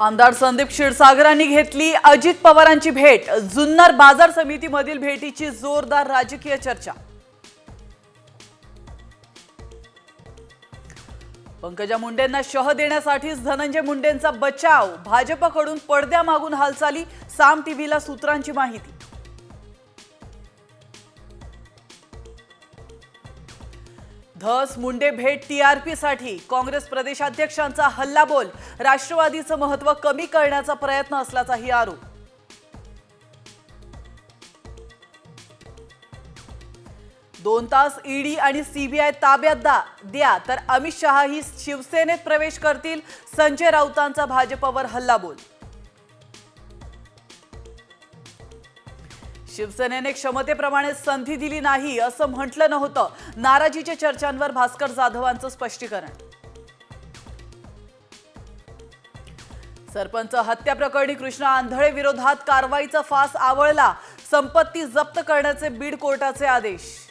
आमदार संदीप क्षीरसागरांनी घेतली अजित पवारांची भेट. जुन्नर बाजार समितीमधील भेटीची जोरदार राजकीय चर्चा. पंकजा मुंडेंना शह देण्यासाठीच धनंजय मुंडेंचा बचाव. भाजपकडून पडद्यामागून हालचाली. साम टीव्हीला सूत्रांची माहिती. धस मुंडे भेट टीआरपी साठी. काँग्रेस प्रदेशाध्यक्षांचा हल्लाबोल. राष्ट्रवादीचं महत्त्व कमी करण्याचा प्रयत्न असल्याचाही आरोप. दोन तास ईडी आणि सीबीआय ताब्यात दा द्या. तर अमित शहा ही शिवसेनेत प्रवेश करतील. संजय राऊतांचा भाजपवर हल्लाबोल. शिवसेनेने क्षमतेप्रमाणे संधी दिली नाही असं म्हटलं नव्हतं. नाराजीच्या चर्चांवर भास्कर जाधवांचं स्पष्टीकरण. सरपंच हत्या प्रकरणी कृष्णा आंधळे विरोधात कारवाईचा फास आवळला. संपत्ती जप्त करण्याचे बीड कोर्टाचे आदेश.